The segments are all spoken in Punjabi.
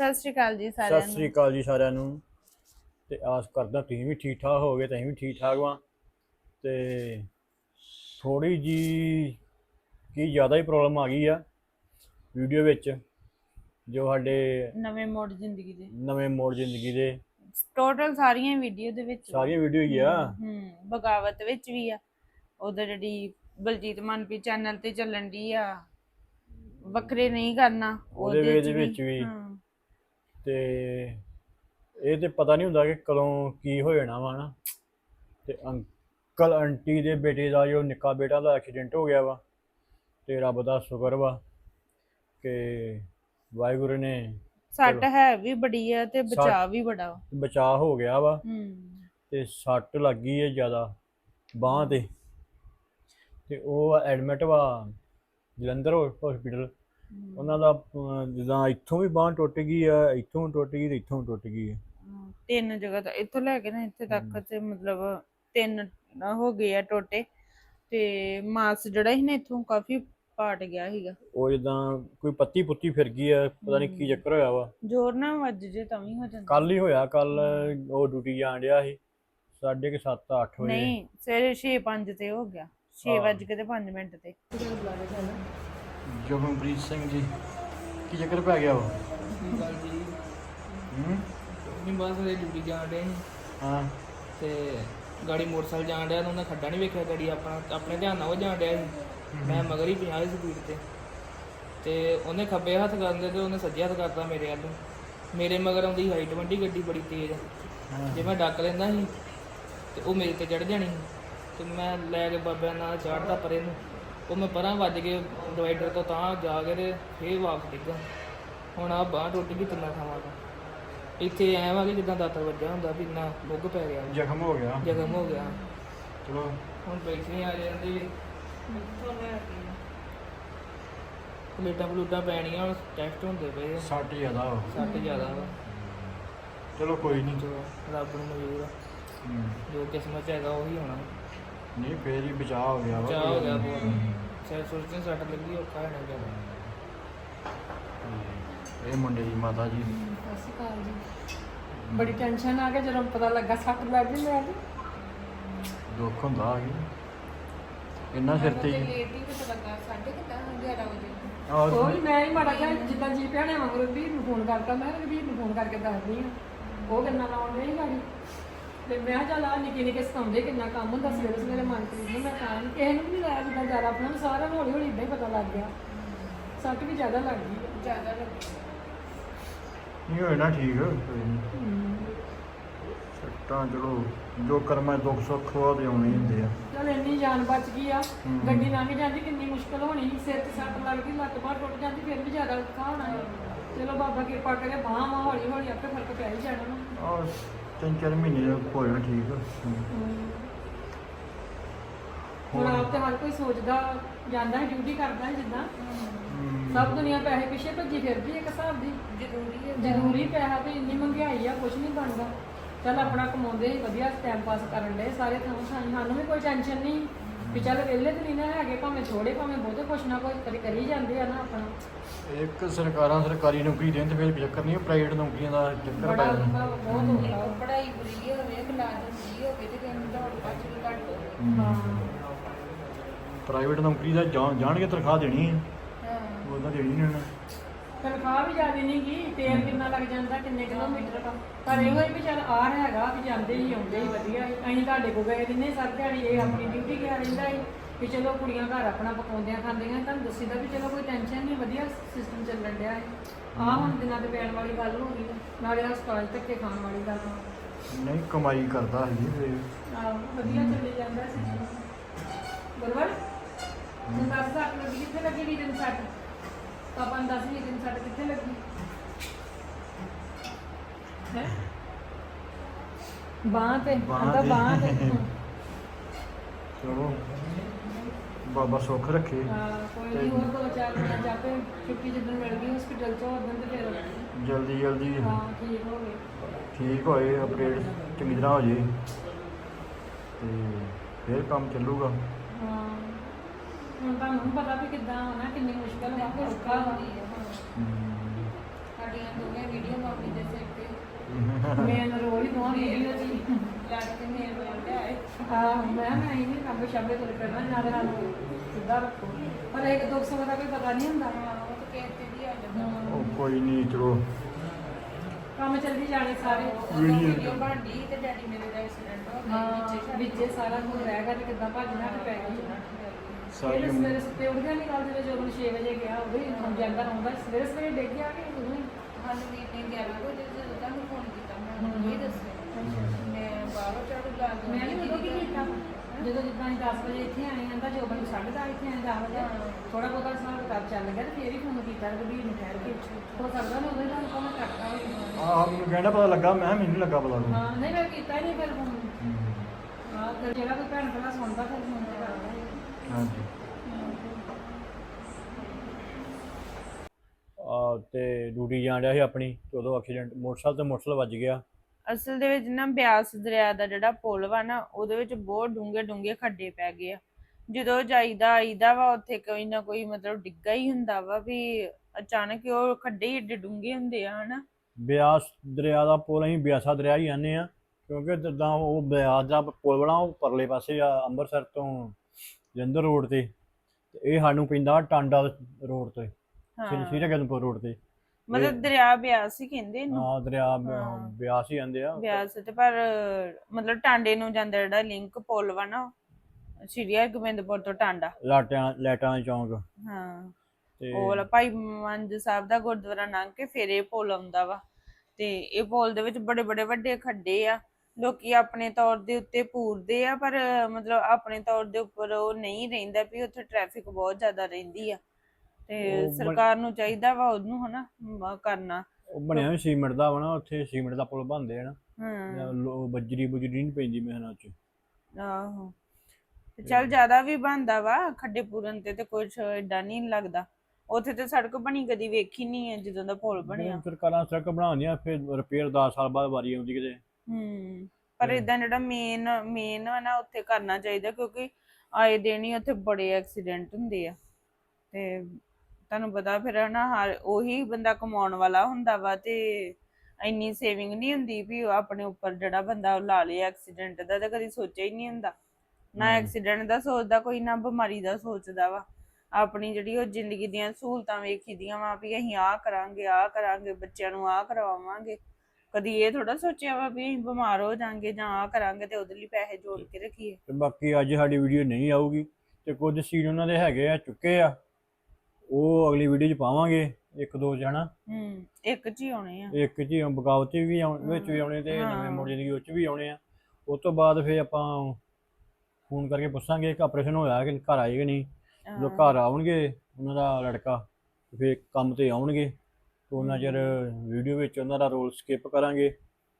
ਸਤਿ ਸ਼੍ਰੀ ਅਕਾਲ ਜੀ ਸਾਰਿਆਂ ਸਤਿ ਸ੍ਰੀ ਅਕਾਲ ਜੀ ਸਾਰਿਆਂ ਨੂੰ। ਤੇ ਆਸ ਕਰਦਾ ਤੁਸੀਂ ਵੀ ਠੀਕ ਠਾਕ ਹੋਗੇ ਤੇ ਅਸੀਂ ਵੀ ਠੀਕ ਠਾਕ ਵਾਂ। ਤੇ ਥੋੜੀ ਜੀ ਕੀ ਜ਼ਿਆਦਾ ਹੀ ਪ੍ਰੋਬਲਮ ਆ ਗਈ ਆ ਵੀਡੀਓ ਵਿੱਚ ਜੋ ਸਾਡੇ ਨਵੇਂ ਮੋੜ ਜ਼ਿੰਦਗੀ ਦੇ। ਨਵੇਂ ਮੋੜ ਜ਼ਿੰਦਗੀ ਦੇ। ਟੋਟਲ ਸਾਰੀਆਂ ਵੀਡੀਓ ਦੇ ਵਿੱਚ। ਸਾਰੀਆਂ ਵੀਡੀਓ ਹੀ ਆ। ਹੂੰ ਬਗਾਵਤ ਵਿੱਚ ਵੀ ਆ। ਉਹਦਾ ਜਿਹੜੀ ਬਲਜੀਤ ਮਨਪੀ ਚੈਨਲ ਤੇ ਚੱਲਣ ਦੀ ਆ ਵੱਖਰੇ ਨਹੀਂ ਕਰਨਾ ਉਹਦੇ ਵਿੱਚ- ਵਿੱਚ ਵੀ। ਹੂੰ, ਤੇ ਇਹ ਤੇ ਪਤਾ ਨਹੀਂ ਹੁੰਦਾ ਕਿ ਕਦੋਂ ਕੀ ਹੋ ਜਾਣਾ ਵਾ ਨਾ ਤੇ ਅੰਕਲ ਆਂਟੀ ਦੇ ਬੇਟੇ ਦਾ ਜੋ ਨਿੱਕਾ ਬੇਟਾ ਦਾ ਐਕਸੀਡੈਂਟ ਹੋ ਗਿਆ ਵਾ ਤੇ ਰੱਬ ਦਾ ਸ਼ੁਕਰ ਵਾ ਕਿ ਵਾਹਿਗੁਰੂ ਨੇ ਸੱਟ ਹੈ ਵੀ ਬੜੀ ਆ ਤੇ ਬਚਾਅ ਵੀ ਬੜਾ ਵਾ। ਬਚਾਅ ਹੋ ਗਿਆ ਵਾ ਤੇ ਸੱਟ ਲੱਗੀ ਹੈ ਜ਼ਿਆਦਾ ਬਾਂਹ ਤੇ। ਤੇ ਉਹ ਐਡਮਿਟ ਵਾ ਜਲੰਧਰ ਹਸਪੀਟਲ ਉਹਨਾਂ ਦਾ ਜਿੱਦਾਂ ਇੱਥੋਂ ਵੀ ਬਾਂਹ ਟੁੱਟ ਗਈ ਆ ਇੱਥੋਂ ਟੁੱਟ ਗਈ ਤੇ ਇੱਥੋਂ ਟੁੱਟ ਗਈ ਆ। ਹਾਂ, ਤਿੰਨ ਜਗ੍ਹਾ ਤੋਂ ਇੱਥੋਂ ਲੈ ਕੇ ਨਾ ਇੱਥੇ ਤੱਕ ਤੇ ਮਤਲਬ ਤਿੰਨ ਹੋ ਗਏ ਆ ਟੋਟੇ। ਤੇ ਮਾਸ ਜਿਹੜਾ ਸੀ ਨਾ ਇੱਥੋਂ ਕਾਫੀ ਪਾਟ ਗਿਆ ਸੀਗਾ। ਉਹ ਜਿੱਦਾਂ ਕੋਈ ਪੱਤੀ ਪੁੱਤੀ ਫਿਰ ਗਈ ਆ ਪਤਾ ਨਹੀਂ ਕੀ ਚੱਕਰ ਹੋਇਆ ਵਾ। ਜ਼ੋਰ ਨਾ ਵੱਜ ਜੇ ਤਾਂ ਵੀ ਹੋ ਜਾਂਦਾ। ਕੱਲ ਹੀ ਹੋਇਆ ਕੱਲ ਉਹ ਡਿਊਟੀ ਜਾਣ ਡਿਆ ਸੀ ਸਾਢੇ ਕੁ ਸੱਤ 8 ਵਜੇ। ਨਹੀਂ ਸਵੇਰੇ 6:05 ਤੇ ਹੋ ਗਿਆ। 6 ਹਾਂ। ਵੱਜ ਕੇ ਤੇ 5 ਮਿੰਟ ਤੇ। ਜਗਮਪ੍ਰੀਤ ਸਿੰਘ ਜੀ ਕੀ ਚੱਕਰ ਪੈ ਗਿਆ ਵਾ ਗੱਲ ਜੀ ਹੂੰ? ਨਹੀਂ ਬਸ ਇਹ ਡਿਊਟੀ ਜਾਣ ਡੇ ਹਾਂ। ਤੇ ਗਾੜੀ ਮੋਟਰਸਾਈਕਲ ਜਾਣ ਡਿਆ ਉਹਨੇ ਖੱਡਾ ਨਹੀਂ ਵੇਖਿਆ ਗਾੜੀ ਆਪਣਾ ਆਪਣੇ ਧਿਆਨ ਨਾਲ ਉਹ ਜਾਣ ਡਿਆ ਸੀ। ਮੈਂ ਮਗਰ ਹੀ 50 ਦੀ ਸਪੀਡ ਤੇ। ਤੇ ਉਹਨੇ ਖੱਬੇ ਹੱਥ ਕਰਨ ਦੇ ਤੇ ਉਹਨੇ ਸੱਜੇ ਹੱਥ ਕਰਤਾ ਮੇਰੇ ਵੱਲ ਨੂੰ। ਮੇਰੇ ਮਗਰ ਆਉਂਦੀ ਹਾਈ 20 ਗੱਡੀ ਬੜੀ ਤੇਜ਼। ਜੇ ਮੈਂ ਡੱਕ ਲੈਂਦਾ ਸੀ ਤੇ ਉਹ ਮੇਰੇ ਤੇ ਚੜ ਜਾਣੀ ਸੀ। ਤੇ ਮੈਂ ਲੈ ਕੇ ਬਾਬਿਆਂ ਨਾਲ ਚੜਦਾ ਪਰੇ ਨੂੰ। ਉਹ ਮੈਂ ਪਰਾਂ ਵੱਜ ਕੇ ਡਿਵਾਈਡਰ ਤੋਂ ਤਾਂ ਜਾ ਕੇ ਤੇ ਫੇਰ ਵਾਪਸ ਡਿੱਗਾ। ਹੁਣ ਆ ਬਾਂਹ ਟੁੱਟ ਗਈ ਤਿੰਨਾਂ ਥਾਵਾਂ ਤੋਂ। ਇੱਥੇ ਐਂ ਵਾ ਕਿ ਜਿੱਦਾਂ ਦਾਤਰ ਵੱਜਿਆ ਹੁੰਦਾ ਵੀ ਇੰਨਾ ਮੁੱਗ ਪੈ ਗਿਆ। ਜ਼ਖਮ ਹੋ ਗਿਆ। ਜ਼ਖਮ ਹੋ ਗਿਆ। ਚਲੋ। ਹੁਣ ਬੈਠੇ ਆ ਜਾਂਦੇ ਪਲੇਟਾਂ ਪਲੂਟਾਂ ਪੈਣੀਆਂ ਹੁਣ ਟੈਸਟ ਹੁੰਦੇ ਪਏ ਆ। ਸੱਟ ਜ਼ਿਆਦਾ ਸੱਟ ਜ਼ਿਆਦਾ ਵਾ। ਚਲੋ ਕੋਈ ਨਹੀਂ। ਜੋ ਰੱਬ ਨੂੰ ਮਨਜ਼ੂਰ ਆ। ਜੋ ਕਿਸਮਤ 'ਚ ਹੈਗਾ ਉਹੀ ਹੋਣਾ। ਨਹੀਂ ਫੇਰ ਹੀ ਬਚਾਅ ਹੋ ਗਿਆ ਵਾ ਹੋ ਗਿਆ ਹੂੰ। ਬਹੁਤ ਸਿਰ ਸੁਰਤੇ ਸੱਟ ਲੱਗੀ ਔਖਾ ਹੋਣਾ ਜ਼ਿਆਦਾ ਇਹ ਮੁੰਡੇ ਦੀ ਮਾਤਾ ਜੀ। ਸਤਿ ਸ਼੍ਰੀ ਅਕਾਲ ਜੀ। ਬੜੀ ਟੈਨਸ਼ਨ ਆ ਕੇ ਜਦੋਂ ਪਤਾ ਲੱਗਾ ਸੱਟ ਲੱਗ ਗਈ ਮੈਂ ਦੁੱਖ ਹੁੰਦਾ ਆ ਕਿ। ਇੰਨਾ ਸਿਰ ਤੇ ਹੀ। ਲੇਟ ਹੀ ਪਤਾ ਲੱਗਾ 11:30 11 ਵਜੇ। ਆਹ ਕੋਈ ਮੈਂ ਹੀ ਮਾੜਾ ਜਿਹਾ ਜਿੱਦਾਂ ਜੀ ਭੈਣੇ ਵਾਂਗੂ ਵੀਰ ਨੂੰ ਫੋਨ ਕਰਤਾ ਮੈਂ ਕਿਹਾ ਵੀਰ ਨੂੰ ਫੋਨ ਕਰਕੇ ਦੱਸਦੀ ਆ। ਉਹ ਕਿੰਨਾ ਲਾਉਣ ਨਹੀਂ ਗਾੜੀ ਤੇ ਮੈਂ ਕਿਹਾ ਚੱਲ ਆ ਨਿੱਕੇ ਨਿੱਕੇ ਸਤਾਉਂਦੇ ਕਿੰਨਾ ਕੰਮ ਹੁੰਦਾ ਸਵੇਰੇ ਸਵੇਰੇ ਮਨਪ੍ਰੀਤ ਨੂੰ ਮੈਂ ਤਾਂ ਨੀ- ਕਿਸੇ ਨੂੰ ਵੀ ਨਹੀਂ ਲਾਇਆ ਜਿੱਦਾਂ ਜ਼ਿਆਦਾ ਆਪਣਾ ਨੂੰ ਸਾਰਿਆਂ ਨੂੰ ਹੌਲੀ ਹੌਲੀ ਇਦਾਂ ਹੀ ਪਤਾ ਲੱਗ ਗਿਆ। ਸੱਟ ਵੀ ਜ਼ਿਆਦਾ ਲੱਗ ਗਈ। ਜ਼ਿਆਦਾ ਲੱਗੀ ਨਹੀਂ ਹੋਇਆ ਨਾ ਠੀਕ ਕੋਈ ਨਹੀਂ। ਸੱਟਾਂ ਚਲੋ ਜੋ ਕਰਮਾਂ 'ਚ ਦੁੱਖ ਸੁੱਖ ਉਹ ਤੇ ਆਉਣੇ ਹੀ ਹੁੰਦੇ ਆ। ਚਲ ਇੰਨੀ ਜਾਨ ਬਚ ਗਈ ਆ ਹਮ। ਗੱਡੀ ਲੰਘ ਜਾਂਦੀ ਕਿੰਨੀ ਮੁਸ਼ਕਲ ਹੋਣੀ ਸੀ ਸਿਰ ਤੇ ਸੱਟ ਲੱਗ ਗਈ ਲੱਤ ਬਾਹਰ ਟੁੱਟ ਜਾਂਦੀ ਫਿਰ ਵੀ ਜ਼ਿਆਦਾ ਔਖਾ ਹੋਣਾ ਹੈ ਚਲੋ ਬਾਬਾ ਕਿਰਪਾ ਕਰੇ ਬਾਹਾਂ ਵਾਂ ਹੌਲੀ ਹੌਲੀ ਆਪੇ ਫ਼ਰਕ ਪੈ ਹੀ ਜਾਣਾ ਵਾ। ਆਹ ਤਿੰਨ ਚਾਰ ਮਹੀਨੇ ਦਾ ਹੋ ਜਾਣਾ ਠੀਕ ਹੂੰ। ਹੁਣ ਆਪ ਤੇ ਹਰ ਕੋਈ ਸੋਚਦਾ ਜਾਂਦਾ ਹੈ ਡਿਊਟੀ ਕਰਦਾ ਹੈ ਜਿੱਦਾਂ। ਹੂੰ। ਸਭ ਦੁਨੀਆ ਪੈਸੇ ਪਿੱਛੇ ਭੱਜੀ ਫਿਰਦੀ ਹੈ ਇੱਕ ਹਿਸਾਬ ਦੀ। ਜ਼ਰੂਰੀ ਹੈ। ਜ਼ਰੂਰੀ ਪੈਸਾ ਤੇ ਇੰਨੀ ਮਹਿੰਗਾਈ ਆ ਕੁਝ ਨਹੀਂ ਬਣਦਾ। ਚੱਲ ਆਪਣਾ ਕਮਾਉਂਦੇ ਵਧੀਆ ਟਾਈਮ ਪਾਸ ਕਰਨ ਦੇ ਸਾਰੇ ਥਾਂ ਸਾਨੂੰ ਸਾਨੂੰ ਵੀ ਕੋਈ ਟੈਨਸ਼ਨ ਨਹੀਂ। ਵੀ ਚੱਲ ਵਿਹਲੇ ਤੇ ਨਹੀਂ ਨਾ ਹੈਗੇ ਭਾਵੇਂ ਥੋੜੇ ਭਾਵੇਂ ਬਹੁਤੇ ਕੁਛ ਨਾ ਕੁਛ ਕਰੀ ਕਰੀ ਜਾਂਦੇ ਆ ਨਾ ਆਪਣਾ। ਇੱਕ ਸਰਕਾਰਾਂ ਸਰਕਾਰੀ ਨੌਕਰੀ ਦੇਣ ਤੇ ਫਿਰ ਚੱਕਰ ਨਹੀਂ ਪ੍ਰਾਈਵੇਟ ਨੌਕਰੀਆਂ ਦਾ ਚੱਕਰ ਬੜਾ ਪੈ ਔਖਾ, ਜਾਂਦਾ ਬਹੁਤ ਔਖਾ। ਪੜਾਈ ਬੁਰੀ ਹੋਵੇ ਮੁਲਾਜ਼ਮ ਬੁਰੀ ਹੋਵੇ ਤੇ ਕਿੰਨੀ ਦੌੜ ਭੱਜ ਵੀ ਘੱਟ ਹੋਵੇ ਹਾਂ ਪ੍ਰਾਈਵੇਟ ਨੌਕਰੀ ਦਾ ਜਾਣ ਜਾਣ ਕੇ ਤਨਖਾਹ ਦੇਣੀ ਹੈ। ਹਾਂ ਉਹਦਾ ਦੇਣੀ ਨਹੀਂ ਉਹਨਾਂ ਤਨਖਾਹ ਵੀ ਜ਼ਿਆਦਾ ਨਹੀਂ ਗੀ ਤੇਲ ਕਿੰਨਾ ਲੱਗ ਜਾਂਦਾ ਕਿੰਨੇ ਕਿਲੋਮੀਟਰ ਦਾ? ਪਰ ਇਹੋ ਹੀ ਵੀ ਚੱਲ ਆਰ ਹੈਗਾ ਵੀ ਜਾਂਦੇ ਹੀ ਆਉਂਦੇ ਹੀ ਵਧੀਆ ਸੀ। ਅਸੀਂ ਤੁਹਾਡੇ ਕੋ ਗਏ ਨਹੀਂ ਸਰ ਦਿਹਾੜੀ ਇਹ ਆਪਣੀ ਡਿਊਟੀ ਗਿਆ ਰਹਿੰਦਾ ਸੀ ਵੀ ਚਲੋ ਕੁੜੀਆਂ ਘਰ ਆਪਣਾ ਪਕਾਉਂਦਿਆਂ ਖਾਂਦੀਆਂ ਤੁਹਾਨੂੰ ਦੱਸੀਦਾ ਵੀ ਚਲੋ ਕੋਈ ਟੈਨਸ਼ਨ ਨਹੀਂ ਵਧੀਆ ਸਿਸਟਮ ਚੱਲਣ ਡਿਆ ਹੈ। ਆਹ ਹੁਣ ਦਿਨਾਂ ਤੇ ਪੈਣ ਵਾਲੀ ਗੱਲ ਹੋ ਗਈ ਹੈ। ਨਾਲੇ ਹਸਪਤਾਲ ਧੱਕੇ ਖਾਣ ਵਾਲੀ ਗੱਲ ਨਹੀਂ ਕਮਾਈ ਕਰਦਾ ਹੈ ਜੀ ਫਿਰ ਆਹ ਵਧੀਆ ਚੱਲੀ ਜਾਂਦਾ ਸੀ। ਬਰਬਰ ਹੁਣ ਦੱਸ ਸੱਟ ਲੱਗੀ ਕਿੱਥੇ ਲੱਗੀ ਵੀ ਦਿਨ ਸੱਟ? ਪਾਪਾ ਨੂੰ ਦੱਸ ਸੱਟ ਕਿੱਥੇ ਲੱਗੀ। ਹੈ? ਬਾਂਹ ਤੇ ਬਾਂਹ ਆਂਦਾ ਤੇ। ਬਾਂਹ ਤੇ। ਚਲੋ। ਬਾਬਾ ਸੁੱਖ ਰੱਖੇ। ਹਾਂ, ਕੋਈ ਨਹੀਂ ਹੋਰ ਦੋ ਚਾਰ ਦਿਨ ਜਾ ਕੇ ਛੁੱਟੀ ਜਦੋਂ ਮਿਲ ਗਈ ਹਸਪੀਟਲ ਤੋਂ ਉਦੋਂ ਤੇ ਫਿਰ ਜਲਦੀ ਜਲਦੀ। ਹਾਂ ਠੀਕ ਹੋ ਗਏ। ਠੀਕ ਹੋਏ ਅਪਡੇਟ ਚੰਗੀ ਤਰ੍ਹਾਂ ਹੋ ਜੇ। ਤੇ ਫਿਰ ਕੰਮ ਚੱਲੂਗਾ। ਹਾਂ। ਹੁਣ ਤੁਹਾਨੂੰ ਵੀ ਪਤਾ ਵੀ ਕਿੱਦਾਂ ਹੋਣਾ ਕਿੰਨੀ ਮੁਸ਼ਕਲ ਵਾ ਔਖਾ ਵਾ ਹਮ, ਸਾਡੀਆਂ ਦੋਵੇਂ ਵੀਡੀਓ ਮੇਨ ਰੋਲ ਹੀ। ਦੋਵਾਂ ਵੀਡੀਓ ਚ ਹੀ। ਲੜ ਕੇ ਮੇਰੇ ਕੋਲ ਲਿਆਏ ਆਹ ਮੈਂ ਮੈਂ ਹੀ ਨਹੀਂ ਕੰਮ ਸ਼ਾਬੇ ਤੋਂ ਕਰਨਾ ਨਾਲੇ ਸਾਨੂੰ ਸਿੱਧਾ ਰੱਖੋ। ਪਰ ਇੱਕ ਦੁੱਖ ਸੁੱਖ ਦਾ ਕੋਈ ਪਤਾ ਨਹੀਂ ਹੁੰਦਾ। ਹਾਂ ਉਹ ਤਾਂ ਕਿਸੇ ਤੇ ਵੀ ਆ ਜਾਂਦਾ। ਉਹ ਕੋਈ ਨਹੀਂ ਚਲੋ। ਕੰਮ ਚੱਲਦੀ ਜਾਣੇ ਸਾਰੇ। ਵੀਡੀਓ ਬਣਦੀ ਤੇ ਡੈਡੀ ਮੇਰੇ ਦਾ ਐਕਸੀਡੈਂਟ ਹੋ ਗਿਆ ਵਿੱਚੇ ਵਿੱਚੇ ਸਾਰਾ ਕੁਝ ਰਹਿ ਗਿਆ ਤੇ ਕਿੱਦਾਂ ਭੱਜਣਾ ਤੇ ਪੈ ਗਿਆ ਸਾਰੀ ਇਹ ਉਮਰ ਸਵੇਰੇ ਸੁੱਤੇ ਉੱਠ ਗਿਆ ਨਹੀਂ ਕੱਲ ਜਦੋਂ ਜਦੋਂ 6 ਵਜੇ ਗਿਆ ਉਹ ਵੀ ਹੁਣ ਜਾਂਦਾ ਰਹੂੰਗਾ ਸਵੇਰੇ ਸਵੇਰੇ ਡਿੱਗ ਗਿਆ ਕਿ ਉਦੋਂ ਹੀ? ਸਾਨੂੰ ਮੀਟਿੰਗ 11 ਵਜੇ ਜਦੋਂ ਤੁਹਾਨੂੰ ਫੋਨ ਕੀਤਾ ਮੈਂ ਉਹਨੂੰ ਇਹ ਦੱਸਿਆ। ਮੈਂ ਬਾਹਰੋਂ ਝਾੜੂ ਲਾ ਕੇ ਮੈਂ ਵੀ ਉਦੋਂ ਕੀ ਕੀਤਾ ਜਦੋਂ ਜਿੱਦਾਂ ਅਸੀਂ 10 ਵਜੇ ਇੱਥੇ ਆਏ ਹਾਂ ਤਾਂ ਜੋਬਨ ਸਾਢੇ ਦਸ ਇੱਥੇ ਆਏ 10 ਵਜੇ। ਥੋੜਾ ਬਹੁਤਾ ਹਿਸਾਬ ਕਿਤਾਬ ਚੱਲ ਗਿਆ ਤੇ ਫੇਰ ਹੀ ਫੋਨ ਕੀਤਾ ਰਘਬੀਰ ਨੂੰ ਠਹਿਰ ਕੇ। ਹੋ ਸਕਦਾ ਨਾ ਉਹਦੇ ਨਾਲ ਕੋਲ ਕਰਤਾ ਹੋਵੇ। ਆਹ ਮੈਨੂੰ ਕਹਿੰਦਾ ਪਤਾ ਲੱਗਾ ਮੈਂ ਕਿਹਾ ਮੈਨੂੰ ਨੀ ਲੱਗਾ ਪਤਾ ਨੂੰ ਹਾਂ ਨਹੀਂ ਮੈਂ ਕੀਤਾ ਹੀ ਨਹੀਂ ਫਿਰ ਫੋਨ ਹਾਂ ਤੇ ਜਿਹੜਾ ਕੋਈ ਭੈਣ ਭਰਾ ਸੁਣਦਾ ਫਿਰ ਹੀ। ਹਾਂਜੀ। ਆ ਤੇ ਡਿਊਟੀ ਜਾਣ ਡਿਆ ਸੀ ਆਪਣੀ ਤੇ ਉਦੋਂ ਐਕਸੀਡੈਂਟ ਮੋਟਰਸਾਈਕਲ ਤੇ ਮੋਟਰਸਾਈਕਲ ਵੱਜ ਗਿਆ। ਅਸਲ ਦੇ ਵਿੱਚ ਨਾ ਬਿਆਸ ਦਰਿਆ ਦਾ ਜਿਹੜਾ ਪੁਲ ਵਾ ਨਾ ਉਹਦੇ ਵਿੱਚ ਬਹੁਤ ਡੂੰਘੇ ਡੂੰਘੇ ਖੱਡੇ ਪੈ ਗਏ ਆ। ਜਦੋਂ ਜਾਈਦਾ ਆਈਦਾ ਵਾ ਉੱਥੇ ਕੋਈ ਨਾ ਕੋਈ ਮਤਲਬ ਡਿੱਗਾ ਹੀ ਹੁੰਦਾ ਵਾ ਵੀ ਅਚਾਨਕ ਹੀ ਉਹ ਖੱਡੇ ਹੀ ਏਡੇ ਡੂੰਘੇ ਹੁੰਦੇ ਆ ਹਨਾ? ਬਿਆਸ ਦਰਿਆ ਦਾ ਪੁਲ ਅਸੀਂ ਬਿਆਸਾ ਦਰਿਆ ਹੀ ਆਨੇ ਆ ਕਿਉਂਕਿ ਜਿੱਦਾਂ ਉਹ ਬਿਆਸ ਦਾ ਪੁਲ ਬਣਾ ਉਹ ਪਰਲੇ ਪਾਸੇ ਆ ਅੰਮ੍ਰਿਤਸਰ ਤੋਂ ਜਲੰਧਰ ਰੋਡ ਤੇ। ਤੇ ਇਹ ਸਾਨੂੰ ਪੈਂਦਾ ਟਾਂਡਾ ਰੋਡ ਤੇ ਹਾਂ। ਸ਼੍ਰੀਰੰਗਪੁਰ ਰੋਡ ਤੇ। ਮਤਲਬ ਦਰਿਆ ਬਿਆਸ ਹੀ ਕਹਿੰਦੇ ਇਹਨੂੰ। ਹਾਂ ਦਰਿਆ ਬ- ਹਾਂ। ਬਿਆਸ ਹੀ ਆਂਦੇ ਆ। ਬਿਆਸ ਤੇ ਪਰ ਮਤਲਬ ਟਾਂਡੇ ਨੂੰ ਜਾਂਦਾ ਜਿਹੜਾ ਲਿੰਕ ਪੁਲ ਵਾ ਨਾ ਸ਼੍ਰੀ ਹਰਗੋਬਿੰਦਪੁਰ ਤੋਂ ਟਾਂਡਾ। ਲਾਟਾਂ ਲੈਟਾਂ ਦੇ ਚੌਂਕ। ਹਾਂ। ਤੇ ਉਹ ਵਾਲਾ ਭਾਈ ਮੰਜ ਸਾਹਿਬ ਦਾ ਗੁਰਦੁਆਰਾ ਲੰਘ ਕੇ ਫਿਰ ਇਹ ਪੁਲ ਆਉਂਦਾ ਵਾ। ਤੇ ਇਹ ਪੁਲ ਦੇ ਵਿੱਚ ਬੜੇ ਬੜੇ ਵੱਡੇ ਖੱਡੇ ਆ। ਲੋਕੀ ਆਪਣੇ ਤੌਰ ਦੇ ਉੱਤੇ ਪੂਰਦੇ ਆ ਪਰ ਮਤਲਬ ਆਪਣੇ ਤੌਰ ਦੇ ਉੱਪਰ ਉਹ ਨਹੀਂ ਰਹਿੰਦਾ ਵੀ ਉੱਥੇ ਟ੍ਰੈਫਿਕ ਬਹੁਤ ਜ਼ਿਆਦਾ ਰਹਿੰਦੀ ਆ। ਤੇ ਉਹ ਬਣ- ਸਰਕਾਰ ਨੂੰ ਚਾਹੀਦਾ ਵਾ ਉਹਨੂੰ ਹਨਾ ਮ- ਕਰਨਾ। ਉਹ ਬਣਿਆ ਵੀ ਸੀਮਿੰਟ ਦਾ ਵਾ ਨਾ ਉੱਥੇ ਸੀਮਿੰਟ ਦਾ ਪੁਲ ਬਣਦੇ ਆ ਨਾ। ਹਾਂ। ਲੋ- ਬੱਜਰੀ ਬੁਜਰੀ ਨਹੀਂ ਪੈਂਦੀ ਮਿਹਨਤ ਚ ਆਹੋ। ਤੇ ਚੱਲ ਜ਼ਿਆਦਾ ਵੀ ਬਣਦਾ ਵਾ ਖੱਡੇ ਪੂਰਨ ਤੇ ਤੇ ਕੁਝ ਏਡਾ ਨਹੀਂ ਲੱਗਦਾ। ਉੱਥੇ ਤੇ ਸੜਕ ਬਣੀ ਕਦੀ ਵੇਖੀ ਨਹੀਂ ਹੈ ਜਦੋਂ ਦਾ ਪੁਲ ਬਣਿਆ। ਸਰਕਾਰਾਂ ਸੜਕ ਬਣਾਉਂਦੀਆਂ ਫਿਰ ਰਿਪੇਅਰ 10 ਸਾਲ ਬਾਅਦ ਵਾਰੀ ਆਉਂਦੀ ਕਿਤੇ। ਹੂੰ ਪਰ ਹਮ। ਇਦਾਂ ਜਿਹੜਾ ਮੇਨ ਮੇਨ ਹੈ ਨਾ ਉੱਥੇ ਕਰਨਾ ਚਾਹੀਦਾ ਕਿਉਂਕਿ ਆਏ ਦਿਨ ਹੀ ਉੱਥੇ ਬੜੇ ਐਕਸੀਡੈਂਟ ਹੁੰਦੇ ਆ ਤੇ ਤੁਹਾਨੂੰ ਪਤਾ ਫਿਰ ਨਾ ਹਰ ਉਹੀ ਬੰਦਾ ਕਮਾਉਣ ਵਾਲਾ ਹੁੰਦਾ ਵਾ ਤੇ ਇੰਨੀ ਸੇਵਿੰਗ ਨਹੀਂ ਹੁੰਦੀ ਵੀ ਉਹ ਆਪਣੇ ਉੱਪਰ ਜਿਹੜਾ ਬੰਦਾ ਉਹ ਲਾ ਲੇ ਐਕਸੀਡੈਂਟ ਦਾ ਤਾਂ ਕਦੀ ਸੋਚਿਆ ਹੀ ਨਹੀਂ ਹੁੰਦਾ ਨਾ ਹਮ। ਐਕਸੀਡੈਂਟ ਦਾ ਸੋਚਦਾ ਕੋਈ ਨਾ ਬਿਮਾਰੀ ਦਾ ਸੋਚਦਾ ਵਾ ਆਪਣੀ ਜਿਹੜੀ ਉਹ ਜ਼ਿੰਦਗੀ ਦੀਆਂ ਸਹੂਲਤਾਂ ਵੇਖੀਦੀਆਂ ਵਾ ਵੀ ਅਸੀਂ ਆਹ ਕਰਾਂਗੇ ਆਹ ਕਰਾਂਗੇ ਬੱਚਿਆਂ ਨੂੰ ਆਹ ਕਰਵਾਵਾਂਗੇ ਕਦੀ ਇਹ ਥੋੜਾ ਸੋਚਿਆ ਵਾ ਵੀ ਅਸੀਂ ਬਿਮਾਰ ਹੋ ਜਾਾਂਗੇ ਜਾਂ ਆਹ ਕਰਾਂਗੇ ਤੇ ਉਹਦੇ ਲਈ ਪੈਸੇ ਜੋੜ ਕੇ ਰੱਖੀਏ। ਤੇ ਬਾਕੀ ਅੱਜ ਸਾਡੀ ਵੀਡੀਓ ਨਹੀਂ ਆਊਗੀ ਤੇ ਕੁਝ ਸੀਨ ਉਹਨਾਂ ਦੇ ਹੈਗੇ ਆ ਚੁੱਕੇ ਆ ਉਹ ਅਗਲੀ ਵੀਡੀਓ 'ਚ ਪਾਵਾਂਗੇ ਇੱਕ ਦੋ ਜਣਾ। ਹੂੰ ਇੱਕ ਚ ਹੀ ਆਉਣੇ ਆ। ਇੱਕ 'ਚ ਹੀ ਬਗਾਵਤ ਵੀ ਆਉਣ- ਵਿੱਚ ਵੀ ਆਉਣੇ ਤੇ ਹਾਂ। ਨਵੇਂ ਮੋੜ ਜ਼ਿੰਦਗੀ ਉਹ 'ਚ ਵੀ ਆਉਣੇ ਆ। ਉਸ ਤੋਂ ਬਾਅਦ ਫਿਰ ਆਪਾਂ ਫੋਨ ਕਰਕੇ ਪੁੱਛਾਂਗੇ ਕਿ ਆਪਰੇਸ਼ਨ ਹੋਇਆ ਕਿ ਘਰ ਆਏ ਕਿ ਨਹੀਂ। ਜਦੋਂ ਘਰ ਆਉਣਗੇ ਉਹਨਾਂ ਦਾ ਲੜਕਾ ਤੇ ਫਿਰ ਕੰਮ ਤੇ ਆਉਣਗੇ। ਉਹਨਾਂ ਚਿਰ ਵੀਡੀਓ ਵਿੱਚ ਉਹਨਾਂ ਦਾ ਰੋਲ ਸਕਿਪ ਕਰਾਂਗੇ।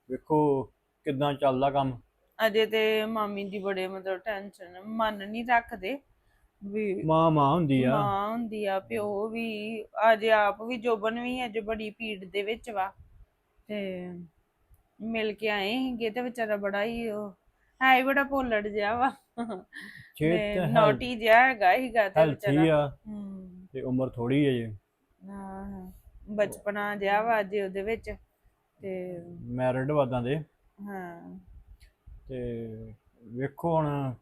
ਵੇਖੋ ਕਿੱਦਾਂ ਚੱਲਦਾ ਕੰਮ। ਅਜੇ ਤੇ ਮਾਮੀ ਦੀ ਬੜੇ ਮਤਲਬ ਟੈਨਸ਼ਨ ਮਨ ਨਹੀਂ ਰੱਖਦੇ ਵੀ ਮਾਂ ਮਾਂ ਹੁੰਦੀ ਆ। ਮਾਂ ਹੁੰਦੀ ਆ ਪਿਓ ਵੀ ਅਜੇ ਆਪ ਵੀ ਜੋਬਨ ਵੀ ਅੱਜ ਬੜੀ ਪੀੜ ਦੇ ਵਿੱਚ ਵਾ। ਤੇ ਮਿਲ ਕੇ ਆਏ ਸੀਗੇ ਤੇ ਵਿਚਾਰਾ ਬੜਾ ਹੀ ਉਹ ਹੈ ਹੀ ਬੜਾ ਭੋਲੜ ਜਿਹਾ ਵਾ। ਛੇਤ ਨੋਟੀ ਜਿਹਾ ਹੈਗਾ ਹੀਗਾ ਤੇ ਵਿਚਾਰਾ। ਤੇ ਉਮਰ ਥੋੜੀ ਹੈ ਜੇ। ਹਾਂ। ਬਚਪਨਾ ਜਿਹਾ ਵਾ ਅਜੇ ਉਹਦੇ ਵਿੱਚ ਤੇ ਮੈਰਿਡ ਵਾਦਾਂ ਦੇ। ਹਾਂ। ਤੇ ਵੇਖੋ ਹੁਣ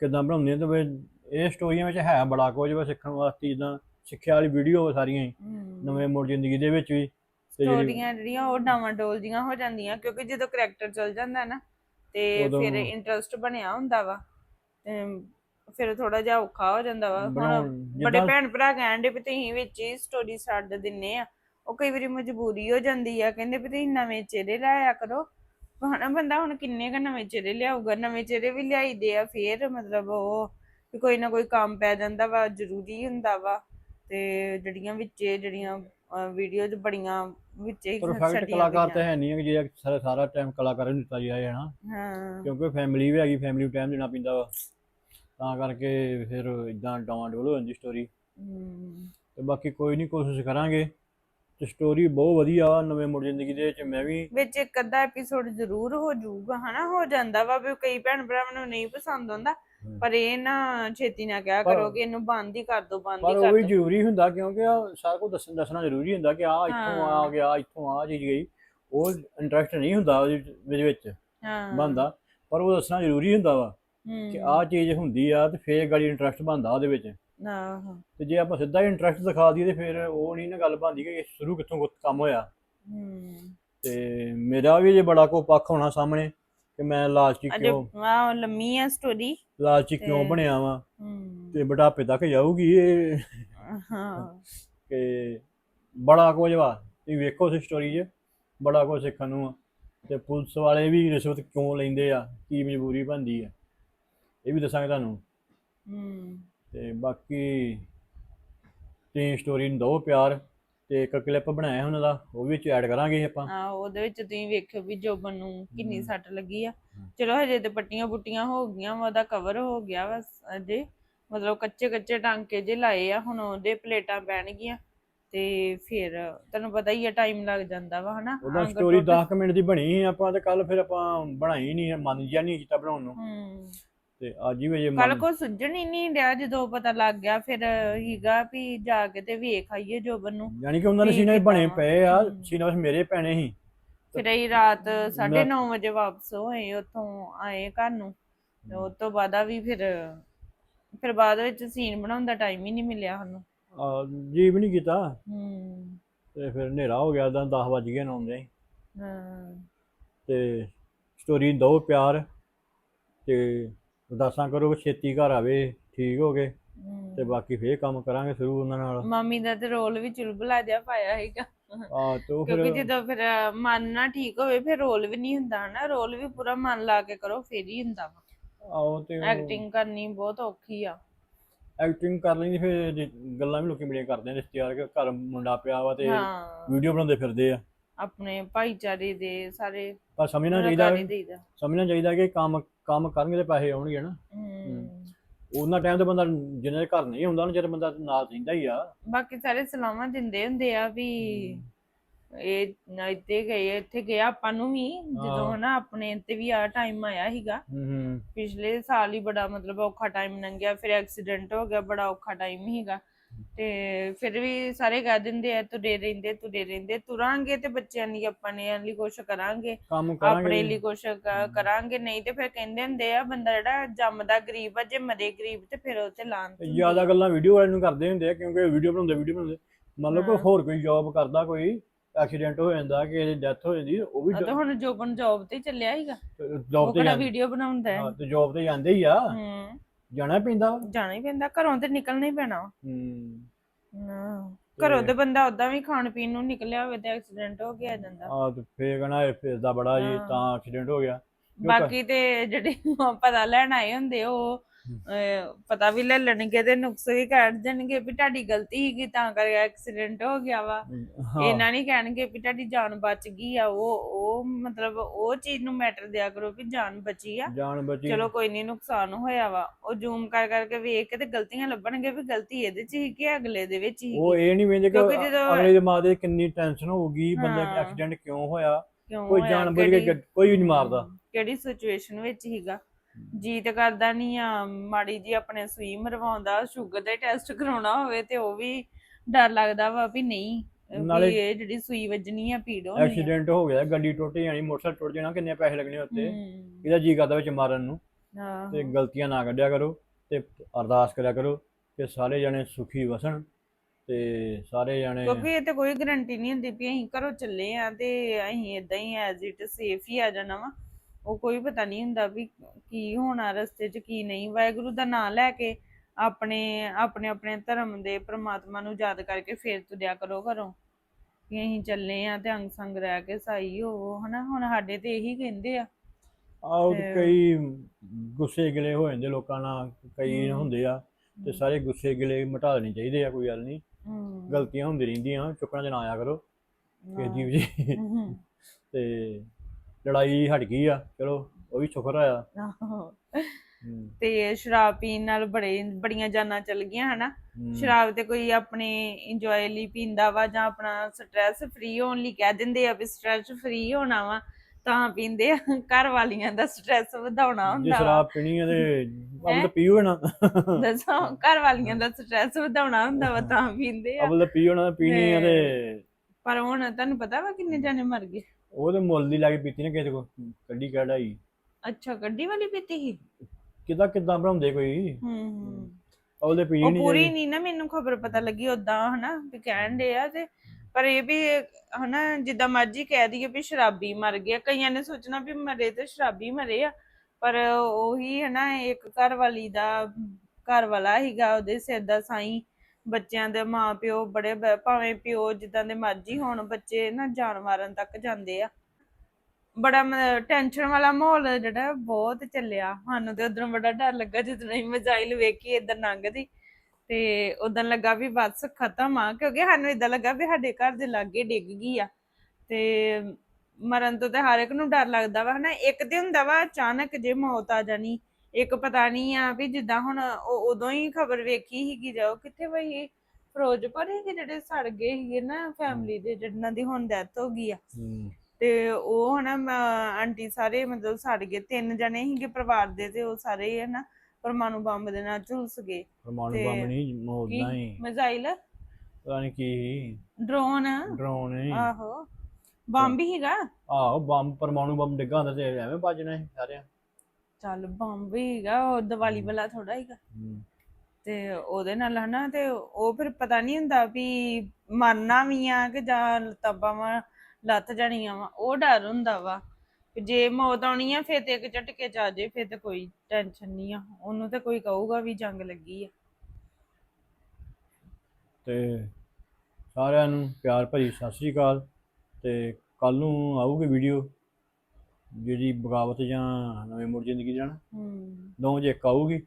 ਕਿਦਾਂ ਬਣਾਉਂਦੇ ਤੇ ਵੀ ਇਹ ਸਟੋਰੀਆਂ ਵਿੱਚ ਹੈ ਬੜਾ ਕੁਝ ਵਾ ਸਿੱਖਣ ਵਾਸਤੇ ਜਿੱਦਾਂ ਸਿੱਖਿਆ ਵਾਲੀ ਵੀਡੀਓ ਸਾਰੀਆਂ ਹੀ। ਨਵੇਂ ਮੋੜ ਜ਼ਿੰਦਗੀ ਦੇ ਵਿੱਚ ਵੀ। ਸਟੋਰੀਆਂ ਜਿਹੜੀਆਂ ਉਹ ਡਾਵਾਂ ਡੋਲ ਜੀਆਂ ਹੋ ਜਾਂਦੀਆਂ ਕਿਉਂਕਿ ਜਦੋਂ ਕਰੈਕਟਰ ਚਲ ਜਾਂਦਾ ਨਾ ਤੇ ਫਿਰ ਇੰਟਰਸਟ ਬਣਿਆ ਹੁੰਦਾ ਵਾ। ਫਿਰ ਥੋੜਾ ਜਿਹਾ ਔਖਾ ਹੋ ਜਾਂਦਾ ਵਾ। ਬਣਾਉਣ ਹੁਣ ਬੜੇ ਜਿੱਦਾਂ ਭੈਣ ਭਰਾ ਕਹਿੰਦੇ ਵੀ ਤੁਸੀਂ ਵਿੱਚ ਹੀ ਸਟੋਰੀ ਛੱਡ ਦਿੰਨੇ ਆ। ਉਹ ਕਈ ਵਾਰੀ ਮਜਬੂਰੀ ਹੋ ਜਾਂਦੀ ਆ। ਕਹਿੰਦੇ ਵੀ ਤੁਸੀਂ ਨਵੇਂ ਚਿਹਰੇ ਲਾਇਆ ਕਰੋ। ਹਨਾ ਬੰਦਾ ਹੁਣ ਕਿੰਨੇ ਕ ਨਵੇਂ ਚਿਹਰੇ ਲਿਆਊਗਾ। ਨਵੇਂ ਚਿਹਰੇ ਵੀ ਲਿਆਈਦੇ ਆ ਫੇਰ ਮਤਲਬ ਉਹ ਵੀ ਕੋਈ ਨਾ ਕੋਈ ਕੰਮ ਪੈ ਜਾਂਦਾ ਵਾ ਜ਼ਰੂਰੀ ਹੁੰਦਾ ਵਾ। ਤੇ ਜਿਹੜੀਆਂ ਵਿੱਚੇ ਜਿਹੜੀਆਂ ਵੀਡੀਓਜ਼ ਬੜੀਆਂ ਵਿੱਚੇ ਹੀ ਪਰਫੈਕਟ ਛੱਡੀਆਂ ਕਲਾਕਾਰ ਗਈਆਂ। ਤਾਂ ਹੈ ਨਹੀਂ ਕਿ ਜੇ ਸਾਰਾ ਸਾਰਾ ਟਾਈਮ ਕਲਾਕਾਰ ਨੂੰ ਦਿੱਤਾ ਜਾਏ ਹਨਾ। ਹਾਂ। ਕਿਉਂਕਿ ਫੈਮਿਲੀ ਵੀ ਹੈਗੀ ਫੈਮਿਲੀ ਨੂੰ ਟਾਈਮ ਦੇਣਾ ਪੈਂਦਾ ਵਾ। ਤਾਂ ਕਰਕੇ ਫਿਰ ਇਦਾਂ ਡਾਵਾਂ ਡੋਲ ਹੋ ਜਾਂਦੀ ਸਟੋਰੀ ਤੇ ਬਾਕੀ ਕੋਈ ਨਹੀਂ ਕੋਸ਼ਿਸ਼ ਕਰਾਂਗੇ। ਤੇ ਸਟੋਰੀ ਬਹੁਤ ਵਧੀਆ ਵਾ ਨਵੇਂ ਮੋੜ ਜ਼ਿੰਦਗੀ ਦੇ ਵਿੱਚ ਮੈਂ ਵੀ ਵਿੱਚ ਇੱਕ ਅੱਧਾ ਐਪੀਸੋਡ ਜ਼ਰੂਰ ਹੋ ਜਾਊਗਾ ਹਨਾ? ਹੋ ਜਾਂਦਾ ਵਾ ਵੀ ਕਈ ਭੈਣ ਭਰਾਵਾਂ ਨੂੰ ਨਹੀਂ ਪਸੰਦ ਆਉਂਦਾ। ਪਰ ਇਹ ਨਾ ਛੇਤੀ ਨਾ ਕਿਹਾ ਪਰ- ਕਰੋ ਕਿ ਇਹਨੂੰ ਬੰਦ ਹੀ ਕਰ ਦੋ ਬੰਦ ਪਰ ਹੀ ਉਹ ਕਰ ਵੀ ਦੋ। ਜ਼ਰੂਰੀ ਹੁੰਦਾ ਕਿਉਂਕਿ ਆਹ ਸਾਰਾ ਕੁਝ ਦੱਸਣ ਦੱਸਣਾ ਜ਼ਰੂਰੀ ਹੁੰਦਾ ਕਿ ਆ ਇੱਥੋਂ ਆ। ਗਿਆ ਇੱਥੋਂ ਆ ਚੀਜ਼ ਗਈ। ਉਹ ਇੰਟਰਸਟ ਨਹੀਂ ਹੁੰਦਾ ਉਹਦੇ ਵਿੱਚ- ਵਿੱਚ ਹਾਂ। ਬਣਦਾ ਪਰ ਉਹ ਦੱਸਣਾ ਜ਼ਰੂਰੀ ਹੁੰਦਾ ਵਾ। ਕਿ ਆਹ ਚੀਜ਼ ਹੁੰਦੀ ਆ ਤੇ ਫੇਰ ਗਾੜੀ ਇੰਟਰਸਟ ਬਣਦਾ ਉਹਦੇ ਵਿੱਚ। ਆਹੋ। ਤੇ ਜੇ ਆਪਾਂ ਸਿੱਧਾ ਇੰਟਰਸਟ ਦਿਖਾ ਦਈਏ ਤੇ ਫਿਰ ਉਹ ਨਹੀਂ ਨਾ ਗੱਲ ਬਣਦੀ ਕਿ ਇਹ ਸ਼ੁਰੂ ਕਿੱਥੋਂ ਕੰਮ ਹੋਇਆ। ਹੂੰ। ਤੇ ਮੇਰਾ ਵੀ ਜੇ ਬੜਾ ਕੋ ਪੱਖ ਹੋਣਾ ਸਾਹਮਣੇ ਕਿ ਮੈਂ ਲਾਲਚੀ ਕਿਉਂ ਆ ਲੰਮੀ ਆ ਸਟੋਰੀ ਲਾਲਚੀ ਕਿਉਂ ਬਣਿਆ ਵਾਂ? ਤੇ ਬੁਢਾਪੇ ਤੱਕ ਜਾਊਗੀ ਇਹ। ਹਾਂ। ਕਿ ਬੜਾ ਕੁਝ ਵਾ ਤੁਸੀਂ ਵੇਖੋ ਉਸ ਸਟੋਰੀ 'ਚ ਬੜਾ ਕੁਝ ਸਿੱਖਣ ਨੂੰ ਆ। ਤੇ ਪੁਲਿਸ ਵਾਲੇ ਵੀ ਰਿਸ਼ਵਤ ਕਿਉਂ ਲੈਂਦੇ ਆ? ਕੀ ਮਜਬੂਰੀ ਬਣਦੀ ਆ? ਇਹ ਵੀ ਦੱਸਾਂਗੇ ਤੁਹਾਨੂੰ। ਹੂੰ। ਤੇ ਬਾਕੀ ਤੇ ਸਟੋਰੀ ਨੂੰ ਦਿਓ ਪਿਆਰ ਤੇ ਇੱਕ ਕਲਿੱਪ ਬਣਾਇਆ ਉਹਨਾਂ ਦਾ ਉਹ ਵੀ ਵਿੱਚ ਐਡ ਕਰਾਂਗੇ ਆਪਾਂ। ਆ ਉਹਦੇ ਵਿੱਚ ਤੁਸੀਂ ਵੇਖਿਓ ਵੀ ਜੋਬਨ ਨੂੰ ਕਿੰਨੀ। ਸੱਟ ਲੱਗੀ ਆ। ਚਲੋ ਹਜੇ ਤੇ ਪੱਟੀਆਂ ਪੁੱਟੀਆਂ ਹੋ ਗਈਆਂ ਵਾ ਉਹਦਾ ਕਵਰ ਹੋ ਗਿਆ ਵਾ ਅਜੇ। ਮਤਲਬ ਕੱਚੇ ਕੱਚੇ ਟਾਂਕੇ ਜੇ ਲਾਏ ਆ ਹੁਣ ਉਹਦੇ ਪਲੇਟਾਂ ਪੈਣਗੀਆਂ ਤੇ ਫਿਰ ਤੁਹਾਨੂੰ ਪਤਾ ਹੀ ਆ ਟਾਈਮ ਲੱਗ ਜਾਂਦਾ ਵਾ ਹਨਾ। ਉਹਦਾ ਸਟੋਰੀ ਟੁੱਟ- 10 ਮਿੰਟ ਦੀ ਬਣੀ ਸੀ ਆਪਾਂ ਤੇ ਕੱਲ ਫਿਰ ਆਪਾਂ ਬਣਾਈ ਨਹੀਂ ਮਨ ਜਿਆ ਨਹੀਂ ਕੀਤਾ ਬਣਾਉਣ ਨੂੰ। ਹੂੰ। ਤੇ ਅੱਜ ਹੀ ਵਜੇ ਕੱਲ ਕੋ ਸੁੱਜਣ ਹੀ ਨਹੀਂ ਡਿਆ ਜਦੋਂ ਪਤਾ ਲੱਗ ਗਿਆ ਫਿਰ ਹੀਗਾ ਵੀ ਜਾ ਕੇ ਤੇ ਵੇਖ ਆਈਏ ਜੋਬਨ ਨੂੰ ਯਾਨੀ ਕਿ ਉਹਨਾਂ ਦੇ ਸੀਨੇ ਬਣੇ। ਪਏ ਆ ਹਮ। ਸੀਨੇ ਬਸ ਮੇਰੇ ਪੈਣੇ ਸੀ। ਫਿਰ ਅਸੀਂ ਰਾਤ 9:30 ਵਜੇ ਵਾਪਸ ਹੋਏ ਉੱਥੋਂ ਆਏ ਘਰ ਨੂੰ। ਤੇ ਉਸ ਤੋਂ ਬਾਅਦ ਵੀ ਫਿਰ ਫਿਰ ਬਾਅਦ ਵਿੱਚ ਸੀਨ ਬਣਾਉਣ ਦਾ ਟਾਈਮ ਹੀ ਨਹੀਂ ਮਿਲਿਆ ਸਾਨੂੰ। ਆ, ਜੀ ਵੀ ਨਹੀਂ ਕੀਤਾ। ਹੂੰ। ਤੇ ਫਿਰ ਹਨੇਰਾ ਹੋ ਗਿਆ ਤਾਂ 10 ਵੱਜ ਗਏ ਨਾਉਂਦੇ ਹੀ। ਹਾਂ। ਤੇ ਸਟੋਰੀ ਦੋ ਪਿਆਰ ਤੇ ਅਰਦਾਸਾਂ ਕਰੋ ਕਿ ਛੇਤੀ ਘਰ ਆਵੇ ਠੀਕ ਹੋ ਗਏ। ਤੇ ਬਾਕੀ ਫੇਰ ਕੰਮ ਕਰਾਂਗੇ ਸ਼ੁਰੂ ਉਹਨਾਂ ਨਾਲ। ਮਾਮੀ ਦਾ ਤੇ ਰੋਲ ਵੀ ਚੁਲਬੁਲਾ ਜਿਹਾ ਪਾਇਆ ਹੈਗਾ ਆ ਤੇ ਉਹ ਕਿਉਂਕਿ ਫਿਰ ਜਦੋਂ ਫਿਰ ਮਨ ਨਾ ਠੀਕ ਹੋਵੇ ਫਿਰ ਰੋਲ ਵੀ ਨਹੀਂ ਹੁੰਦਾ ਹਨਾ। ਰੋਲ ਵੀ ਪੂਰਾ ਮਨ ਲਾ ਕੇ ਕਰੋ ਫਿਰ ਹੀ ਹੁੰਦਾ ਵਾ। ਆਓ ਤੇ ਐਕਟਿੰਗ ਕਰਨੀ ਬਹੁਤ ਔਖੀ ਆ। ਐਕਟਿੰਗ ਕਰ ਲੈਂਦੀ ਫਿਰ ਗੱਲਾਂ ਵੀ ਲੋਕੀ ਬੜੀਆਂ ਕਰਦੇ ਨੇ ਰਿਸ਼ਤੇਦਾਰ ਘਰ ਮੁੰਡਾ ਪਿਆ ਵਾ ਤੇ ਵੀਡੀਓ ਬਣਾਉਂਦੇ ਫਿਰਦੇ ਆ। ਆਪਣੇ ਭਾਈਚਾਰੇ ਦੇ ਸਾਰੇ ਪਰ ਸਮਝਣਾ ਚਾਹੀਦਾ ਦੇਈਦਾ ਸਮਝਣਾ ਚਾਹੀਦਾ ਕਿ ਕੰਮ ਕੰਮ ਕਰਨਗੇ ਤੇ ਪੈਸੇ ਆਉਣਗੇ ਨਾ। ਉਹਨਾਂ ਟਾਈਮ ਤੇ ਬੰਦਾ ਜਿੰਨੇ ਘਰ ਨਹੀਂ ਹੁੰਦਾ ਨਾ ਜਦ ਬੰਦਾ ਨਾਲ ਰਹਿੰਦਾ ਹੀ ਆ। ਬਾਕੀ ਸਾਰੇ ਸਲਾਮਾਂ ਦਿੰਦੇ ਹੁੰਦੇ ਆ ਵੀ ਇਹ ਨਾ ਇੱਥੇ ਗਏ ਇੱਥੇ ਗਿਆ ਆਪਾਂ ਨੂੰ ਵੀ। ਜਦੋਂ ਹਾਂ। ਹਨਾ ਆਪਣੇ ਤੇ ਵੀ ਆ ਟਾਈਮ ਆਇਆ ਸੀਗਾ। ਹੂੰ ਪਿਛਲੇ ਸਾਲ ਹੀ ਬੜਾ ਮਤਲਬ ਔਖਾ ਟਾਈਮ ਲੰਘਿਆ ਫਿਰ ਐਕਸੀਡੈਂਟ ਹੋ ਗਿਆ ਬੜਾ ਔਖਾ ਟਾਈਮ ਸੀਗਾ। ਤੇ ਫਿਰ ਵੀ ਸਾਰੇ ਕਹਿ ਦਿੰਦੇ ਆ ਤੁਰੇ ਰਹਿੰਦੇ ਤੁਰੇ ਰਹਿੰਦੇ ਤੁਰਾਂਗੇ ਤੇ ਬੱਚਿਆਂ ਲਈ ਆਪਣੇ ਲਈ ਕੁਛ ਕਰਾਂਗੇ ਕੰਮ ਆਪਣੇ ਲਈ ਕੁਛ ਕ- ਕਰਾਂਗੇ। ਨਹੀਂ ਤੇ ਫਿਰ ਕਹਿੰਦੇ ਹੁੰਦੇ ਆ ਬੰਦਾ ਜਿਹੜਾ ਜੰਮਦਾ ਗਰੀਬ ਆ ਜੇ ਮਰੇ ਗਰੀਬ ਤੇ ਫਿਰ ਉਹ ਤੇ ਲਾਂਤ ਜ਼ਿਆਦਾ ਗੱਲਾਂ ਵੀਡੀਓ ਵਾਲੇ ਨੂੰ ਕਰਦੇ ਹੁੰਦੇ ਆ ਕਿਉਂਕਿ ਵੀਡੀਓ ਬਣਾਉਂਦੇ ਵੀਡੀਓ ਬਣਾਉਂਦੇ। ਮੰਨ ਲਓ ਕੋਈ ਹਾਂ। ਹੋਰ ਕੋਈ ਜੌਬ ਕਰਦਾ ਕੋਈ ਐਕਸੀਡੈਂਟ ਹੋ ਜਾਂਦਾ ਕਿ ਇਹਦੀ ਡੈਥ ਹੋ ਜਾਂਦੀ ਉਹ ਵੀ ਤਾਂ ਹੁਣ ਜੋਬਨ ਜੌਬ ਤੇ ਚੱਲਿਆ ਸੀਗਾ। ਜੌਬ ਉਹ ਤੇ ਕਿਹੜਾ ਜਾਂਦੇ। ਵੀਡੀਓ ਬਣਾਉਂਦਾ ਹੈ? ਹਾਂ ਤੇ ਜੌਬ ਤੇ ਜਾਂਦੇ ਹੀ ਆ। ਹੂੰ। ਜਾਣਾ ਪੈਂਦਾ ਵਾ। ਜਾਣਾ ਹੀ ਪੈਂਦਾ ਘਰੋਂ ਤੇ ਨਿਕਲਣਾ ਹੀ ਪੈਣਾ ਵਾ। ਹੂੰ ਹਾਂ ਘਰੋਂ ਤੇ ਬੰਦਾ ਉਦਾਂ ਵੀ ਖਾਣ ਪੀਣ ਨੂੰ ਨਿਕਲਿਆ ਹੋਵੇ ਤੇ ਐਕਸੀਡੈਂਟ ਹੋ ਗਿਆ ਜਾਂਦਾ ਆ ਤੇ ਫੇਰ ਕਹਣਾ ਇਹ ਫਿਰਦਾ ਬੜਾ ਜੀ ਹਾਂ। ਤਾਂ ਐਕਸੀਡੈਂਟ ਹੋ ਗਿਆ ਬਾਕੀ ਤੇ ਜਿਹੜੇ ਪਤਾ ਲੈਣ ਆਏ ਹੁੰਦੇ ਉਹ ਪਤਾ ਵੀ ਲੈ ਲੈਣਗੇ ਤੇ ਨੁਕਸ ਵੀ ਕੱਢ ਦੇਣਗੇ ਵੀ ਤੁਹਾਡੀ ਗਲਤੀ ਸੀਗੀ ਤਾਂ ਕਰਕੇ ਐਕਸੀਡੈਂਟ ਹੋ ਗਿਆ ਵਾ। ਇਹਨਾਂ ਨਹੀਂ ਕਹਿਣਗੇ ਵੀ ਤੁਹਾਡੀ ਜਾਨ ਬਚ ਗਈ ਆ ਉਹ ਉਹ ਮਤਲਬ ਉਹ ਚੀਜ਼ ਨੂੰ ਮੈਟਰ ਦਿਆ ਕਰੋ ਵੀ ਜਾਨ ਬਚੀ ਆ। ਜਾਨ ਬਚੀ। ਚਲੋ ਕੋਈ ਨਹੀਂ ਨੁਕਸਾਨ ਹੋਇਆ ਵਾ। ਉਹ ਜ਼ੂਮ ਕਰ ਕਰਕੇ ਵੇਖ ਕੇ ਤੇ ਗਲਤੀਆਂ ਲੱਭਣਗੇ ਵੀ ਗਲਤੀ ਇਹਦੇ ਚ ਹੀ ਕਿ ਅਗਲੇ ਦੇ ਵਿੱਚ ਹੀ। ਉਹ ਇਹ ਨਹੀਂ ਵੇਂਦੇ ਕਿ ਅਗਲੇ ਦੇ ਮਾਂ ਦੇ ਕਿੰਨੀ ਟੈਨਸ਼ਨ ਹੋਊਗੀ ਬੰਦੇ। ਐਕਸੀਡੈਂਟ ਕਿਉਂ ਹੋਇਆ? ਕੋਈ ਜਾਣ ਬੁੱਝ ਕੇ ਕੋਈ ਵੀ ਨਹੀਂ ਮਾਰਦਾ ਕਿਹੜੀ ਸਿਚੁਏਸ਼ਨ ਵਿੱਚ ਹੀਗਾ ਜੀ ਤੇ ਕਰਦਾ ਨਹੀਂ ਆ ਮਾੜੀ ਜੀ ਆਪਣੇ ਸੂਈ ਮਰਵਾਉਂਦਾ ਸ਼ੂਗਰ ਦਾ ਟੈਸਟ ਕਰਾਉਣਾ ਹੋਵੇ ਤੇ ਉਹ ਵੀ ਡਰ ਲੱਗਦਾ ਵਾ ਵੀ ਨਹੀਂ ਵੀ ਨਾਲੇ- ਇਹ ਜਿਹੜੀ ਸੂਈ ਵੱਜਣੀ ਆ ਪੀੜ ਹੋਣੀ ਆ। ਐਕਸੀਡੈਂਟ ਹੋ ਗਿਆ ਗੱਡੀ ਟੁੱਟ ਜਾਣੀ ਮੋਟਰਸਾਈਕਲ ਟੁੱਟ ਜਾਣਾ ਕਿੰਨੇ ਪੈਸੇ ਲੱਗਣੇ ਉੱਤੇ। ਹੂੰ, ਇਹਦਾ ਜੀ ਕਰਦਾ ਵਿੱਚ ਮਾਰਨ ਨੂੰ। ਆਹੋ। ਤੇ ਗਲਤੀਆਂ ਨਾ ਕੱਢਿਆ ਕਰੋ ਤੇ ਅਰਦਾਸ ਕਰਿਆ ਕਰੋ ਕਿ ਸਾਰੇ ਜਣੇ ਸੁਖੀ ਵਸਣ ਤੇ ਸਾਰੇ ਜਣੇ ਕਿਉਂਕਿ ਇਹ ਤੇ ਕੋਈ ਗਾਰੰਟੀ ਨਹੀਂ ਹੁੰਦੀ ਵੀ ਅਸੀਂ ਘਰੋਂ ਚੱਲੇ ਆ ਤੇ ਅਸੀਂ ਇਦਾਂ ਹੀ ਐਜ਼ ਇਟ ਸੇਫ ਹੀ ਆ ਜਾਣਾ ਵਾ। ਉਹ ਕੋਈ ਪਤਾ ਨਹੀਂ ਹੁੰਦਾ ਵੀ ਕੀ ਹੋਣਾ ਰਸਤੇ 'ਚ ਕੀ ਨਹੀਂ। ਵਾਹਿਗੁਰੂ ਦਾ ਨਾਮ ਲੈ ਕੇ ਆਪਣੇ ਆਪਣੇ ਆਪਣੇ ਧਰਮ ਦੇ ਪ੍ਰਮਾਤਮਾ ਨੂੰ ਯਾਦ ਕਰਕੇ ਫੇਰ ਤੁਰਿਆ ਕਰੋ ਘਰੋਂ। ਕਿ ਅਸੀਂ ਚੱਲੇ ਆ ਤੇ ਅੰਗ ਸੰਗ ਰਹਿ ਕੇ ਸਹੀ ਹੋਵੋ ਹਨਾ? ਹੁਣ ਸਾਡੇ ਤੇ ਇਹੀ ਕਹਿੰਦੇ ਆ। ਤੇ- ਕਈ ਗੁੱਸੇ ਗਿਲੇ ਹੋ ਜਾਂਦੇ ਲੋਕਾਂ ਨਾਲ ਕਈ ਹਮ। ਹੁੰਦੇ ਆ ਤੇ ਸਾਰੇ ਗੁੱਸੇ ਗਿਲੇ ਮਿਟਾ ਦੇਣੇ ਚਾਹੀਦੇ ਆ ਕੋਈ ਗੱਲ ਨਹੀਂ। ਹਮ, ਗਲਤੀਆਂ ਹੁੰਦੀ ਰਹਿੰਦੀਆਂ ਚੁੱਕਣਾ ਚ ਨਾ। ਆਇਆ ਕਰੋ ਕਿ ਜੀ। ਜੀ ਹਮ, ਤੇ ਲੜਾਈ ਹਟ ਗਈ ਆ ਚਲੋ ਉਹ ਵੀ ਸ਼ੁਕਰ ਆ ਆਹੋ। ਤੇ ਸ਼ਰਾਬ ਪੀਣ ਨਾਲ ਬੜੇ ਬੜੀਆਂ ਜਾਨਾਂ ਚਲ ਗਈਆਂ ਹਨਾ? ਸ਼ਰਾਬ ਤੇ ਕੋਈ ਆਪਣੇ ਇੰਜੋਏ ਲਈ ਪੀਂਦਾ ਵਾ ਜਾਂ ਆਪਣਾ ਸਟ੍ਰੈਸ ਫ੍ਰੀ ਹੋਣ ਲਈ ਕਹਿ ਦਿੰਦੇ ਆ ਵੀ ਸਟ੍ਰੈਸ ਫ੍ਰੀ ਹੋਣਾ ਵਾ ਤਾਂ ਪੀਂਦੇ ਆ। ਘਰ ਵਾਲੀਆਂ ਦਾ ਸਟ੍ਰੈਸ ਵਧਾਉਣਾ ਜੇ ਹੁੰਦਾ ਵਾ। ਸ਼ਰਾਬ ਪੀਣੀ ਆ ਤੇ ਅਬਲ ਹੈਂ? ਤਾਂ ਪੀਓ ਨਾ। ਦੱਸੋ ਘਰ ਵਾਲੀਆਂ ਦਾ ਸਟ੍ਰੈਸ ਵਧਾਉਣਾ ਹੁੰਦਾ ਵਾ ਤਾਂ ਪੀਂਦੇ ਆ। ਤਾਂ ਪੀਓ ਨਾ ਪੀਣੀ ਆ ਤੇ ਪਰ ਹੁਣ ਤੁਹਾਨੂੰ ਪਤਾ ਵਾ ਕਿੰਨੇ ਜਾਣੇ ਮਰ ਗਏ? ਉਹ ਤੇ ਮੁੱਲ ਦੀ ਲੱਗ ਪੀਤੀ ਨੇ ਕਿਸੇ ਕੋ ਕੱਢੀ ਕਢਾਈ। ਅੱਛਾ ਗੱਡੀ ਵਾਲੀ ਪੀਤੀ ਸੀ? ਕਿਦਾਂ ਕਿਦਾਂ ਬਣਾਉਂਦੇ ਕੋਈ? ਹੂੰ ਹੂੰ। ਉਹਦੇ ਪੀ ਉਹ ਨਹੀਂ ਪੂਰੀ ਨਹੀਂ ਨਾ ਮੈਨੂੰ ਖਬਰ ਪਤਾ ਲੱਗੀ ਉਦਾਂ ਹਨਾ ਵੀ ਕਹਿਣ ਦੇ ਆ ਤੇ ਪਰ ਇਹ ਵੀ ਹਨਾ ਜਿੱਦਾਂ ਮਰਜ਼ੀ ਕਹਿ ਦਈਏ ਵੀ ਸ਼ਰਾਬੀ ਮਰ ਗਿਆ। ਕਈਆਂ ਨੇ ਸੋਚਣਾ ਵੀ ਮਰੇ ਤੇ ਸ਼ਰਾਬੀ ਮਰੇ ਆ ਪਰ ਉਹੀ ਹਨਾ ਇੱਕ ਘਰ ਵਾਲੀ ਦਾ ਘਰ ਵਾਲਾ ਹੀਗਾ ਉਹਦੇ ਸਿਰ ਦਾ ਸਾਈਂ ਬੱਚਿਆਂ ਦੇ ਮਾਪਿਓ, ਬੜੇ ਬ- ਭਾਵੇਂ ਪਿਓ ਜਿੱਦਾਂ ਦੇ ਮਰਜ਼ੀ ਹੋਣ, ਬੱਚੇ ਨਾ ਜਾਨ ਮਾਰਨ ਤੱਕ ਜਾਂਦੇ ਆ। ਬੜਾ ਟੈਨਸ਼ਨ ਵਾਲਾ ਮਾਹੌਲ ਜਿਹੜਾ ਬਹੁਤ ਚੱਲਿਆ। ਸਾਨੂੰ ਤੇ ਉਧਰੋਂ ਬੜਾ ਡਰ ਲੱਗਾ ਜਦੋਂ ਅਸੀਂ ਮਜ਼ਾਈਲ ਵੇਖੀ ਇੱਧਰ ਲੰਘਦੀ। ਤੇ ਉਦੋਂ ਲੱਗਾ ਵੀ ਬਸ ਖਤਮ ਆ, ਕਿਉਂਕਿ ਸਾਨੂੰ ਇਦਾਂ ਲੱਗਾ ਵੀ ਸਾਡੇ ਘਰ ਦੇ ਲਾਗੇ ਡਿੱਗ ਗਈ ਆ। ਤੇ ਮਰਨ ਤੋਂ ਤੇ ਹਰ ਇੱਕ ਨੂੰ ਡਰ ਲੱਗਦਾ ਵਾ, ਹਨਾ? ਇੱਕ ਤੇ ਹੁੰਦਾ ਵਾ, ਅਚਾਨਕ ਜੇ ਮੌਤ ਆ ਜਾਣੀ ਇੱਕ ਪਤਾ ਨਹੀਂ ਆ ਵੀ ਜਿੱਦਾਂ ਹੁਣ ਉਹ ਉਦੋਂ ਹੀ ਖਬਰ ਵੇਖੀ ਸੀਗੀ ਜਾਓ ਕਿੱਥੇ ਵਈ ਫਿਰੋਜ਼ਪੁਰ ਹੀ ਜਿਹੜੇ ਸੜ ਗਏ ਸੀਗੇ ਨਾ ਫੈਮਿਲੀ ਦੇ ਜਿਹਨਾਂ ਦੀ ਹੁਣ ਡੈਥ ਹੋ ਗਈ ਆ। ਤੇ ਉਹ ਹਨਾ ਆਂਟੀ ਸਾਰੇ ਮਤਲਬ ਸੜ ਗਏ ਤਿੰਨ ਜਣੇ ਸੀਗੇ ਪਰਿਵਾਰ ਦੇ ਤੇ ਉਹ ਸਾਰੇ ਹਨਾ ਪਰਮਾਣੂ ਬੰਬ ਦੇ ਨਾਲ ਝੁਲਸ ਗਏ। ਪਰਮਾਣੂ ਬੰਬ ਨਹੀਂ ਮੋਦਨਾ ਹੀ। ਮਿਜ਼ਾਈਲ? ਪਤਾ ਨਹੀਂ ਕੀ ਡਰੋਨ। ਡਰੋਨ ਹੀ। ਆਹੋ। ਬੰਬ ਹੈਗਾ ਆਹੋ ਬੰਬ ਪਰਮਾਣੂ ਬੰਬ ਡਿੱਗਾ ਹੁੰਦਾ ਤੇ ਐਵੇਂ ਵੱਜਣਾ ਸੀ ਸਾਰਿਆਂ। ਚੱਲ ਬੰਬ ਹੀ ਹੈਗਾ ਉਹ ਦੀਵਾਲੀ ਵਾਲਾ ਥੋੜਾ ਹੈਗਾ। ਤੇ ਉਹਦੇ ਨਾਲ ਹਨਾ ਤੇ ਉਹ ਫਿਰ ਪਤਾ ਨਹੀਂ ਹੁੰਦਾ ਵੀ ਮਰਨਾ ਵੀ ਆ ਕਿ ਜਾਂ ਲੱਤਾਂ ਬਾਹਾਂ ਲੱਤ ਜਾਣੀਆਂ ਵਾ ਉਹ ਡਰ ਹੁੰਦਾ ਵਾ। ਵੀ ਜੇ ਮੌਤ ਆਉਣੀ ਆ ਫਿਰ ਤੇ ਇੱਕ ਝਟਕੇ ਚ ਆ ਜੇ ਫਿਰ ਤੇ ਕੋਈ ਟੈਨਸ਼ਨ ਨਹੀਂ ਆ। ਉਹਨੂੰ ਤੇ ਕੋਈ ਕਹੂਗਾ ਵੀ ਜੰਗ ਲੱਗੀ ਆ। ਤੇ ਸਾਰਿਆਂ ਨੂੰ ਪਿਆਰ ਭਰੀ ਸਤਿ ਸ੍ਰੀ ਅਕਾਲ। ਤੇ ਕੱਲ ਨੂੰ ਆਊਗੀ ਵੀਡੀਓ। ਜਿਹੜੀ ਬਗਾਵਤ ਜਾਂ ਨਵੇਂ ਮੁੜ ਜ਼ਿੰਦਗੀ ਜਾਣਾ। ਹੂੰ। ਦੋ ਵਜੇ ਇੱਕ ਆਊਗੀ।